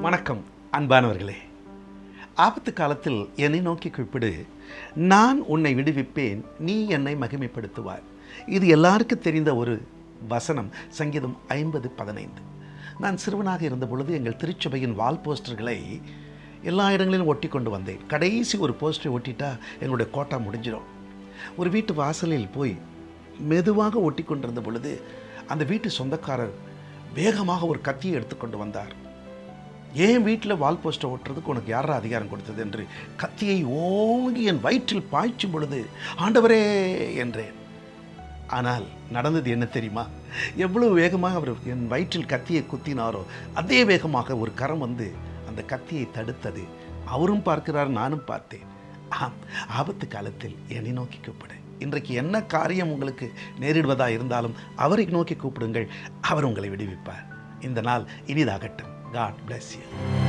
வணக்கம் அன்பானவர்களே. ஆபத்து காலத்தில் என்னை நோக்கி குறிப்பிடு. நான் உன்னை விடுவிப்பேன் நீ என்னை மகிமைப்படுத்துவாய். இது எல்லாருக்கும் தெரிந்த ஒரு வசனம் சங்கீதம் ஐம்பது பதினைந்து. நான் சிறுவனாக இருந்த பொழுது எங்கள் திருச்சபையின் வால் போஸ்டர்களை எல்லா இடங்களிலும் ஒட்டி கொண்டு வந்தேன். கடைசி ஒரு போஸ்டரை ஒட்டிட்டா எங்களுடைய கோட்டா முடிஞ்சிடும். ஒரு வீட்டு வாசலில் போய் மெதுவாக ஒட்டி கொண்டிருந்த பொழுது அந்த வீட்டு சொந்தக்காரர் வேகமாக ஒரு கத்தியை எடுத்துக்கொண்டு வந்தார். ஏன் வீட்டில் வால் போஸ்டர் ஓட்டுறதுக்கு உனக்கு யாரா அதிகாரம் கொடுத்தது? என்று கத்தியை ஓங்கி என் வயிற்றில் பாய்ச்சும் பொழுது ஆண்டவரே என்றேன். ஆனால் நடந்தது என்ன தெரியுமா? எவ்வளவு வேகமாக அவர் என் வயிற்றில் கத்தியை குத்தினாரோ அதே வேகமாக ஒரு கரம் வந்து அந்த கத்தியை தடுத்தது. அவரும் பார்க்கிறார் நானும் பார்த்தேன். ஆம் ஆபத்து காலத்தில் என்னை நோக்கி கூப்பிடு. இன்றைக்கு என்ன காரியம் உங்களுக்கு நேரிடுவதா இருந்தாலும் அவரை நோக்கி கூப்பிடுங்கள். அவர் உங்களை விடுவிப்பார். இந்த நாள் இனிதாகட்டும். God bless you